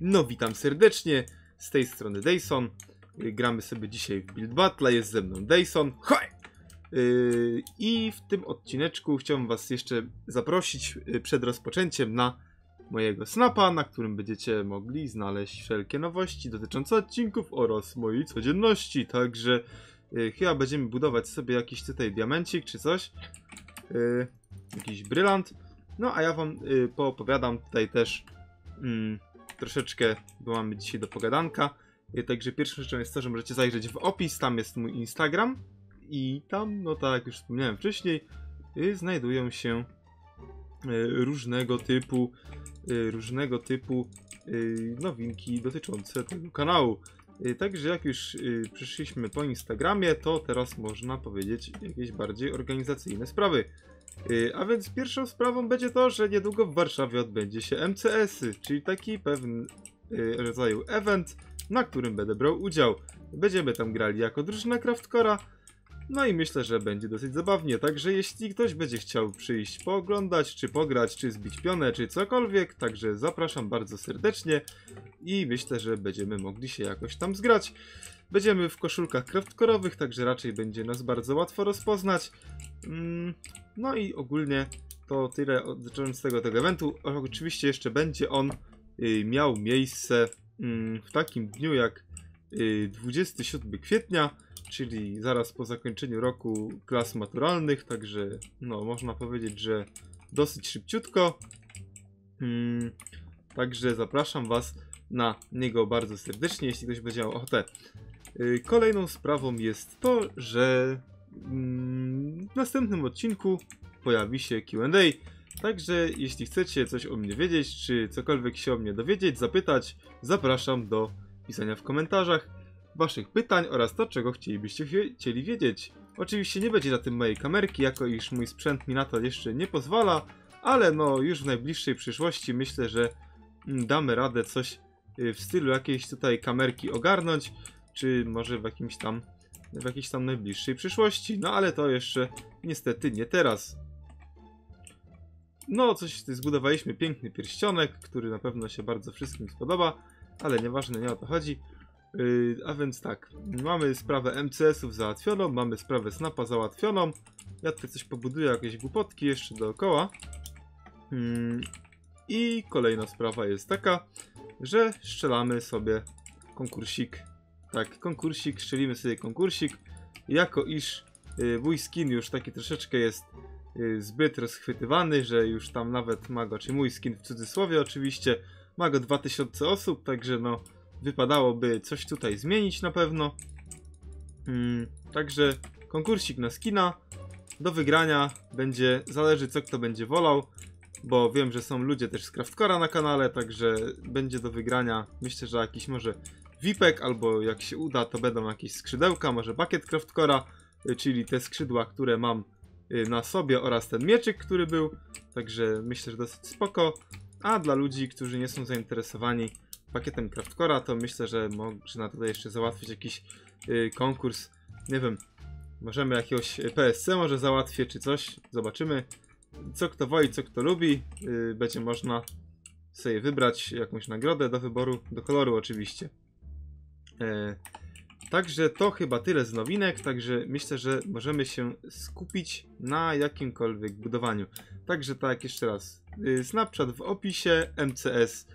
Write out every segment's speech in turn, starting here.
No witam serdecznie, z tej strony Dayson. Y, Gramy sobie dzisiaj w Build Battle, jest ze mną Dayson. Hoj! Yy, I w tym odcineczku chciałbym was jeszcze zaprosić y, przed rozpoczęciem na mojego snapa, na którym będziecie mogli znaleźć wszelkie nowości dotyczące odcinków oraz mojej codzienności. Także y, chyba będziemy budować sobie jakiś tutaj diamencik czy coś. Y, jakiś brylant. No a ja wam y, poopowiadam tutaj też mm, troszeczkę, bo mamy dzisiaj do pogadanka. Y, Także pierwszą rzeczą jest to, że możecie zajrzeć w opis, tam jest mój Instagram i tam, no tak jak już wspomniałem wcześniej, y, znajdują się y, różnego typu różnego typu nowinki dotyczące tego kanału. Także jak już przyszliśmy po Instagramie, to teraz można powiedzieć jakieś bardziej organizacyjne sprawy. Y, A więc pierwszą sprawą będzie to, że niedługo w Warszawie odbędzie się MCS-y, czyli taki pewien y, rodzaju event, na którym będę brał udział. Będziemy tam grali jako drużyna Craftcora, no i myślę, że będzie dosyć zabawnie, także jeśli ktoś będzie chciał przyjść pooglądać, czy pograć, czy zbić pionę, czy cokolwiek, także zapraszam bardzo serdecznie i myślę, że będziemy mogli się jakoś tam zgrać. Będziemy w koszulkach craftcore'owych, także raczej będzie nas bardzo łatwo rozpoznać. Mm, No i ogólnie to tyle dotyczącego tego, tego eventu. Oczywiście jeszcze będzie on y, miał miejsce mm, w takim dniu jak y, 27 kwietnia, czyli zaraz po zakończeniu roku klas maturalnych, także no można powiedzieć, że dosyć szybciutko. Mm, Także zapraszam Was na niego bardzo serdecznie, jeśli ktoś będzie miał ochotę. Y, Kolejną sprawą jest to, że mm, w następnym odcinku pojawi się QA. Także jeśli chcecie coś o mnie wiedzieć, czy cokolwiek się o mnie dowiedzieć, zapytać, zapraszam do pisania w komentarzach waszych pytań oraz to, czego chcielibyście chcieli wiedzieć. Oczywiście nie będzie na tym mojej kamerki, jako iż mój sprzęt mi na to jeszcze nie pozwala, ale no już w najbliższej przyszłości myślę, że mm, damy radę coś y, w stylu jakiejś tutaj kamerki ogarnąć, czy może w jakimś tam w jakiejś tam najbliższej przyszłości. No ale to jeszcze niestety nie teraz. No, coś zbudowaliśmy piękny pierścionek, który na pewno się bardzo wszystkim spodoba, ale nieważne, nie o to chodzi. Yy, a więc tak, mamy sprawę MCS-ów załatwioną, mamy sprawę Snapa załatwioną. Ja tutaj coś pobuduję, jakieś głupotki jeszcze dookoła. Mm, I kolejna sprawa jest taka, że strzelamy sobie konkursik. Tak, konkursik, strzelimy sobie konkursik. Jako iż y, mój skin już taki troszeczkę jest y, zbyt rozchwytywany, że już tam nawet ma go, czy mój skin w cudzysłowie oczywiście, ma go 2000 osób, także no wypadałoby coś tutaj zmienić na pewno. Mm, także konkursik na skina do wygrania będzie, zależy co kto będzie wolał, bo wiem, że są ludzie też z Craftcora na kanale, także będzie do wygrania, myślę, że jakiś może VIPek, albo jak się uda, to będą jakieś skrzydełka, może pakiet Craftcora, y, czyli te skrzydła, które mam y, na sobie oraz ten mieczyk, który był, także myślę, że dosyć spoko. A dla ludzi, którzy nie są zainteresowani pakietem Craftcora, to myślę, że można tutaj jeszcze załatwić jakiś y, konkurs, nie wiem, możemy jakiegoś PSC może załatwię, czy coś, zobaczymy. Co kto woli, co kto lubi, będzie można sobie wybrać jakąś nagrodę do wyboru, do koloru oczywiście. E, Także to chyba tyle z nowinek, także myślę, że możemy się skupić na jakimkolwiek budowaniu. Także tak, jeszcze raz. y, Snapchat w opisie, MCS.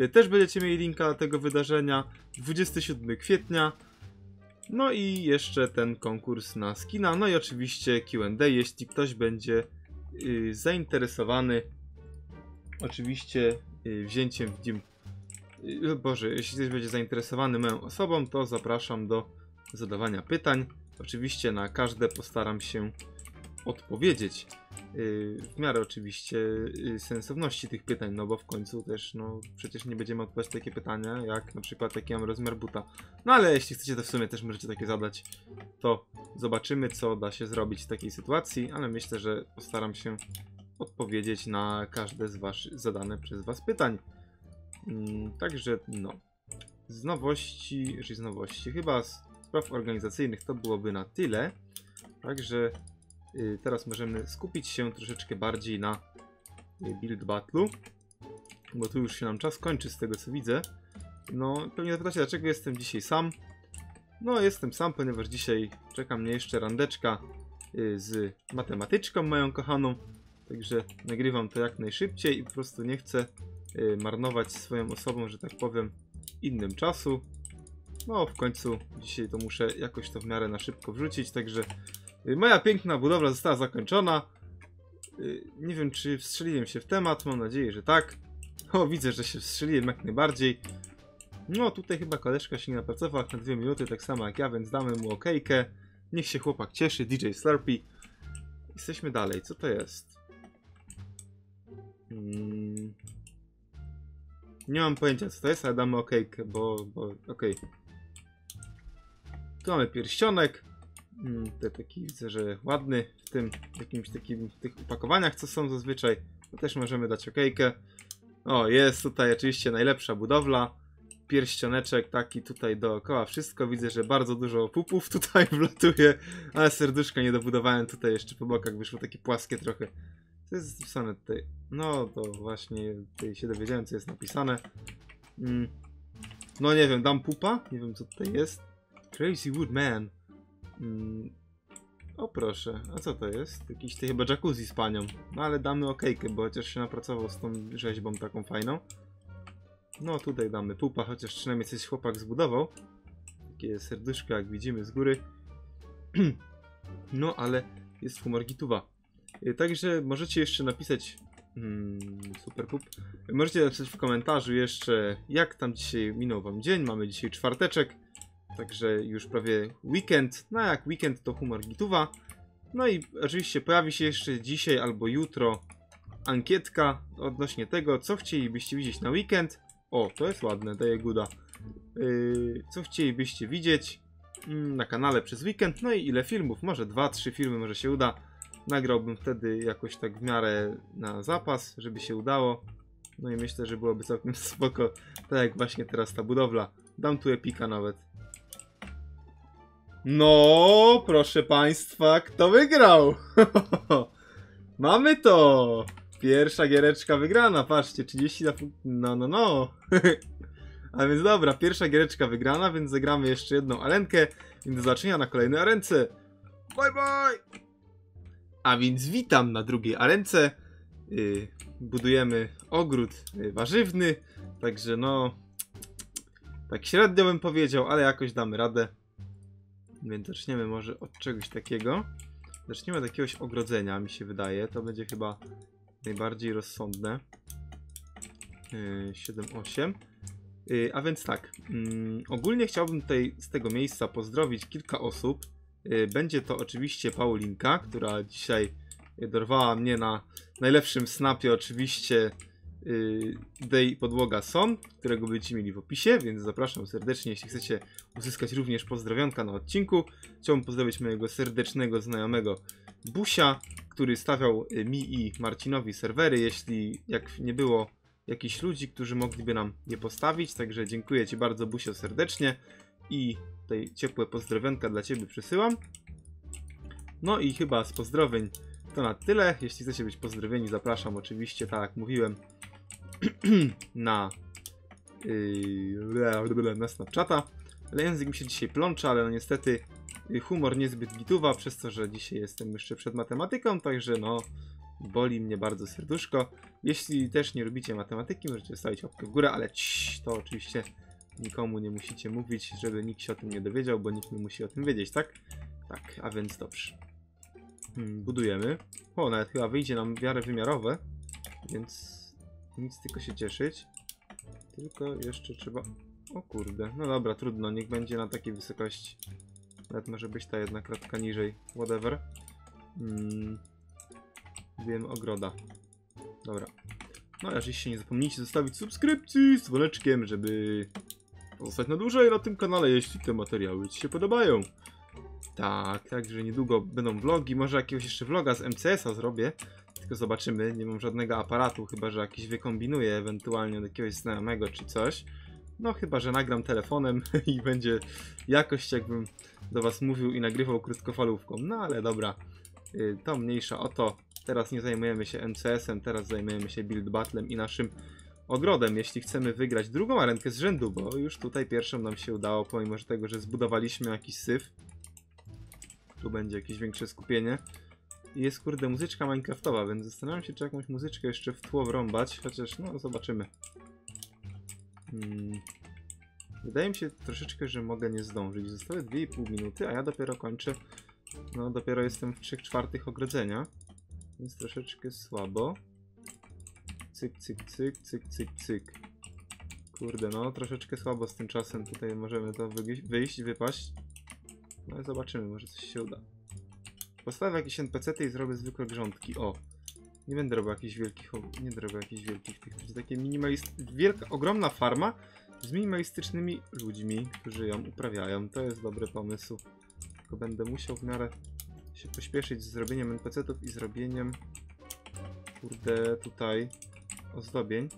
y, Też będziecie mieli linka tego wydarzenia. 27 kwietnia. No i jeszcze ten konkurs na skina. No i oczywiście QA, jeśli ktoś będzie y, zainteresowany oczywiście wzięciem w nim Boże, jeśli ktoś będzie zainteresowany moją osobą, to zapraszam do zadawania pytań. Oczywiście na każde postaram się odpowiedzieć. Yy, W miarę oczywiście yy, sensowności tych pytań, no bo w końcu też, no przecież nie będziemy odpowiadać takie pytania, jak na przykład jaki mam rozmiar buta. No ale jeśli chcecie, to w sumie też możecie takie zadać, to zobaczymy, co da się zrobić w takiej sytuacji, ale myślę, że postaram się odpowiedzieć na każde z was zadane przez was pytań. Mm, Także no. Z nowości, czyli z nowości, chyba z spraw organizacyjnych to byłoby na tyle. Także y, teraz możemy skupić się troszeczkę bardziej na y, build battle'u. bo tu już się nam czas kończy z tego co widzę. No, pewnie zapytacie, dlaczego jestem dzisiaj sam. No, jestem sam, ponieważ dzisiaj czeka mnie jeszcze randeczka y, z matematyczką moją kochaną. Także nagrywam to jak najszybciej i po prostu nie chcę marnować swoją osobą, że tak powiem, innym czasu. No, w końcu dzisiaj to muszę jakoś to w miarę na szybko wrzucić, także y, moja piękna budowla została zakończona. Y, Nie wiem, czy wstrzeliłem się w temat, mam nadzieję, że tak. O, widzę, że się wstrzeliłem jak najbardziej. No, tutaj chyba koleżka się nie napracował na dwie minuty, tak samo jak ja, więc damy mu okejkę. Niech się chłopak cieszy, DJ Slurpee. Jesteśmy dalej, co to jest? Mm. Nie mam pojęcia co to jest, ale damy okejkę, bo, bo okej. Tu mamy pierścionek. Mm, te taki widzę, że ładny w tym jakimś takim w tych opakowaniach, co są zazwyczaj. To też możemy dać okejkę. O, jest tutaj oczywiście najlepsza budowla. Pierścioneczek taki tutaj dookoła wszystko. Widzę, że bardzo dużo pupów tutaj wlatuje, ale serduszka nie dobudowałem tutaj jeszcze po bokach, wyszło takie płaskie trochę. Co jest napisane tutaj? No to właśnie tutaj się dowiedziałem, co jest napisane. Mm. No nie wiem, dam pupa? Nie wiem, co tutaj jest. Crazy Woodman. Mm. O proszę, a co to jest? Jakiś ty chyba jacuzzi z panią. No ale damy okejkę, bo chociaż się napracował z tą rzeźbą taką fajną. No tutaj damy pupa, chociaż przynajmniej coś chłopak zbudował. Takie serduszko jak widzimy z góry. no ale jest humor gituwa. Y, Także możecie jeszcze napisać. Hmm, super pup. Możecie napisać w komentarzu jeszcze, jak tam dzisiaj minął wam dzień. Mamy dzisiaj czwarteczek, także już prawie weekend. No a jak weekend to humor gituwa. No i oczywiście pojawi się jeszcze dzisiaj albo jutro ankietka odnośnie tego, co chcielibyście widzieć na weekend. O, to jest ładne, daje guda. Yy, co chcielibyście widzieć mm, na kanale przez weekend. No i ile filmów? Może dwa, trzy filmy, może się uda. Nagrałbym wtedy jakoś tak w miarę na zapas, żeby się udało. No i myślę, że byłoby całkiem spoko, tak jak właśnie teraz ta budowla. Dam tu epika nawet. No, proszę państwa, kto wygrał? Mamy to! Pierwsza giereczka wygrana, patrzcie, 30 na. No, no, no. A więc dobra, pierwsza giereczka wygrana, więc zagramy jeszcze jedną arenkę. I do zobaczenia na kolejnej arence. Bye, bye! A więc witam na drugiej arence. Yy, budujemy ogród yy, warzywny, także no. Tak średnio bym powiedział, ale jakoś damy radę. Więc zaczniemy może od czegoś takiego. Zaczniemy od jakiegoś ogrodzenia, mi się wydaje. To będzie chyba najbardziej rozsądne. Yy, 7-8. Yy, a więc tak, mm, ogólnie chciałbym tutaj z tego miejsca pozdrowić kilka osób. Yy, Będzie to oczywiście Paulinka, która dzisiaj dorwała mnie na najlepszym snapie oczywiście yy, Day Podłoga Son, którego będziecie mieli w opisie, więc zapraszam serdecznie, jeśli chcecie uzyskać również pozdrowionka na odcinku. Chciałbym pozdrowić mojego serdecznego znajomego Busia, który stawiał y, mi i Marcinowi serwery, jeśli jak nie było jakichś ludzi, którzy mogliby nam je postawić, także dziękuję Ci bardzo Busio serdecznie i tutaj ciepłe pozdrowionka dla Ciebie przysyłam. No i chyba z pozdrowień to na tyle. Jeśli chcecie być pozdrowieni, zapraszam oczywiście, tak jak mówiłem, na, yy, na Snapchata. Ale język mi się dzisiaj plącza, ale no niestety y, humor niezbyt gituwa, przez to, że dzisiaj jestem jeszcze przed matematyką, także no boli mnie bardzo serduszko. Jeśli też nie lubicie matematyki, możecie zostawić łapkę w górę, ale ciii, to oczywiście nikomu nie musicie mówić, żeby nikt się o tym nie dowiedział, bo nikt nie musi o tym wiedzieć, tak? Tak, a więc dobrze. Hmm, budujemy. O, nawet chyba wyjdzie nam w miarę wymiarowe, więc nic tylko się cieszyć. Tylko jeszcze trzeba... O kurde, no dobra, trudno, niech będzie na takiej wysokości. Nawet może być ta jedna kratka niżej, whatever. Hmm. Wiem ogroda. Dobra. No i oczywiście nie zapomnijcie zostawić subskrypcji z dzwoneczkiem, żeby pozostać na dłużej na tym kanale, jeśli te materiały Ci się podobają. Tak, także niedługo będą vlogi, może jakiegoś jeszcze vloga z MCS-a zrobię, tylko zobaczymy, nie mam żadnego aparatu, chyba że jakiś wykombinuję ewentualnie od jakiegoś znajomego czy coś. No chyba, że nagram telefonem i będzie jakość jakbym do Was mówił i nagrywał krótkofalówką, no ale dobra, yy, to mniejsza o to. Teraz nie zajmujemy się MCS-em, teraz zajmujemy się build battlem i naszym ogrodem, jeśli chcemy wygrać drugą arenkę z rzędu, bo już tutaj pierwszą nam się udało, pomimo tego, że zbudowaliśmy jakiś syf. Tu będzie jakieś większe skupienie. I jest kurde muzyczka minecraftowa, więc zastanawiam się, czy jakąś muzyczkę jeszcze w tło wrąbać, chociaż no zobaczymy. Hmm. Wydaje mi się troszeczkę, że mogę nie zdążyć. Zostały 2,5 minuty, a ja dopiero kończę. No, dopiero jestem w 3 czwartych ogrodzenia. Więc troszeczkę słabo. Cyk, cyk, cyk, cyk, cyk, cyk. Kurde, no troszeczkę słabo z tym czasem. Tutaj możemy to wyjść, wypaść. No i zobaczymy, może coś się uda. Postawię jakieś NPC-ty i zrobię zwykłe grządki. O! Nie będę robił jakichś wielkich, nie robię jakichś wielkich tych, to takie minimalist... Wielka, ogromna farma z minimalistycznymi ludźmi, którzy ją uprawiają. To jest dobry pomysł. Tylko będę musiał w miarę się pośpieszyć z zrobieniem NPC-ów i zrobieniem kurde tutaj ozdobień.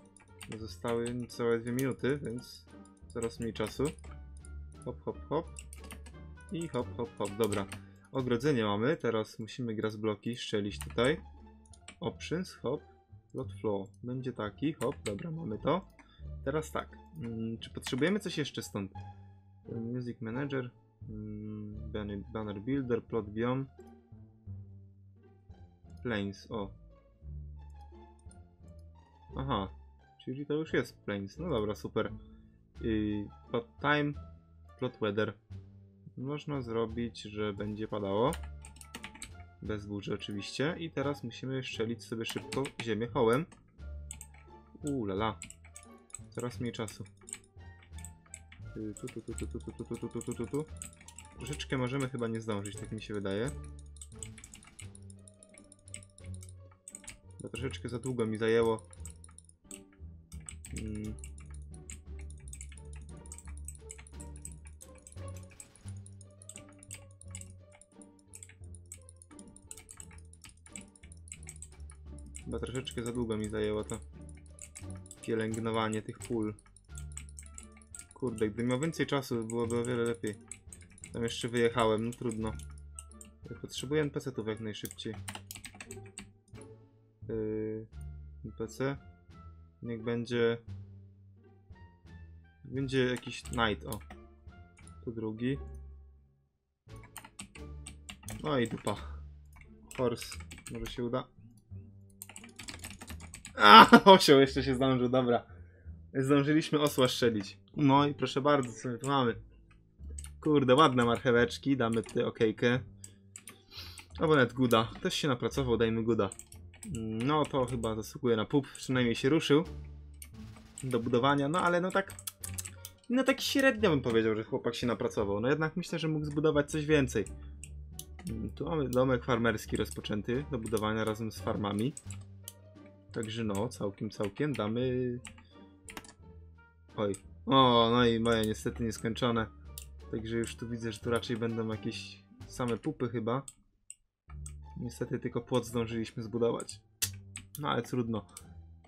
Zostały niecałe dwie minuty, więc coraz mniej czasu. Hop, hop, hop. I hop, hop, hop. Dobra. Ogrodzenie mamy. Teraz musimy grać bloki, szczelić tutaj. Options, hop. Plot flow. Będzie taki, hop. Dobra, mamy to. Teraz tak. Mm, czy potrzebujemy coś jeszcze stąd? Music Manager. Mm, banner, banner Builder, Plot Biome. Planes, o. Aha, czyli to już jest Planes. No dobra, super. I plot Time, Plot Weather. Można zrobić, że będzie padało. Bez burzy oczywiście. I teraz musimy szczelić sobie szybko ziemię hołem. Uuu, lala. Coraz mniej czasu. Y, Tu, tu, tu, tu, tu, tu, tu, tu, tu, tu, tu, tu. Troszeczkę możemy chyba nie zdążyć, tak mi się wydaje. Bo troszeczkę za długo mi zajęło. Mm. Chyba troszeczkę za długo mi zajęło to pielęgnowanie tych pól. Kurde, gdybym miał więcej czasu, byłoby o wiele lepiej. Tam jeszcze wyjechałem, no trudno. Potrzebuję NPC-ów jak najszybciej. Yy, NPC. Niech będzie... Będzie jakiś Knight, o. Tu drugi. No i dupa. Horse. Może się uda. A, osioł jeszcze się zdążył, dobra. Zdążyliśmy osła strzelić. No i proszę bardzo, co my tu mamy. Kurde, ładne marcheweczki, damy tutaj okejkę. Albo nawet Guda. Też się napracował, dajmy Guda. No to chyba zasługuje na pup, przynajmniej się ruszył do budowania, no ale no tak no tak średnio bym powiedział, że chłopak się napracował, no jednak myślę, że mógł zbudować coś więcej. Mm, Tu mamy domek farmerski rozpoczęty do budowania razem z farmami. Także no, całkiem, całkiem damy... Oj. O, no i moje niestety nieskończone. Także już tu widzę, że tu raczej będą jakieś same pupy chyba. Niestety tylko płot zdążyliśmy zbudować. No ale trudno.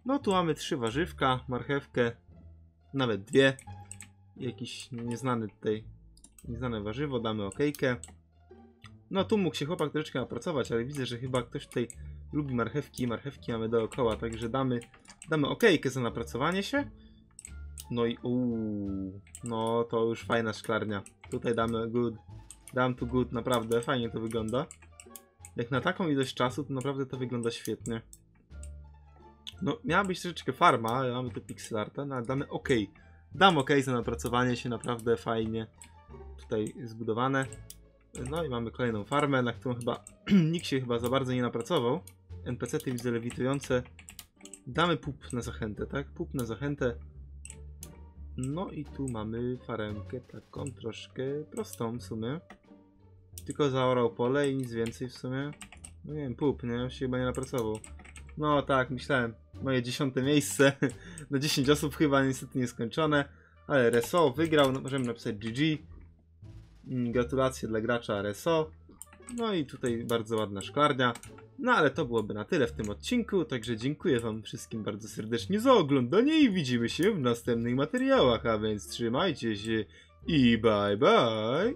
No tu mamy trzy warzywka, marchewkę, nawet dwie. I jakiś nieznany tutaj, nieznane warzywo, damy okejkę. No tu mógł się chłopak troszeczkę napracować, ale widzę, że chyba ktoś tutaj lubi marchewki, marchewki mamy dookoła, także damy, damy okejkę za napracowanie się. No i uuu, no to już fajna szklarnia. Tutaj damy good, dam tu good, naprawdę fajnie to wygląda. Jak na taką ilość czasu, to naprawdę to wygląda świetnie. No, miała być troszeczkę farma, ale mamy tu pixelarta, no ale damy OK. Dam OK za napracowanie się, naprawdę fajnie tutaj zbudowane. No i mamy kolejną farmę, na którą chyba nikt się chyba za bardzo nie napracował. NPC-ty widzę lewitujące. Damy pup na zachętę, tak? Pup na zachętę. No i tu mamy faremkę taką troszkę prostą w sumie. Tylko zaorał pole i nic więcej w sumie. No nie wiem, pup, nie? On się chyba nie napracował. No tak, myślałem. Moje dziesiąte miejsce. Na 10 osób chyba niestety nieskończone. Ale Reso wygrał, no, możemy napisać GG. Mm, Gratulacje dla gracza Reso. No i tutaj bardzo ładna szklarnia. No ale to byłoby na tyle w tym odcinku, także dziękuję wam wszystkim bardzo serdecznie za oglądanie i widzimy się w następnych materiałach, a więc trzymajcie się i bye bye!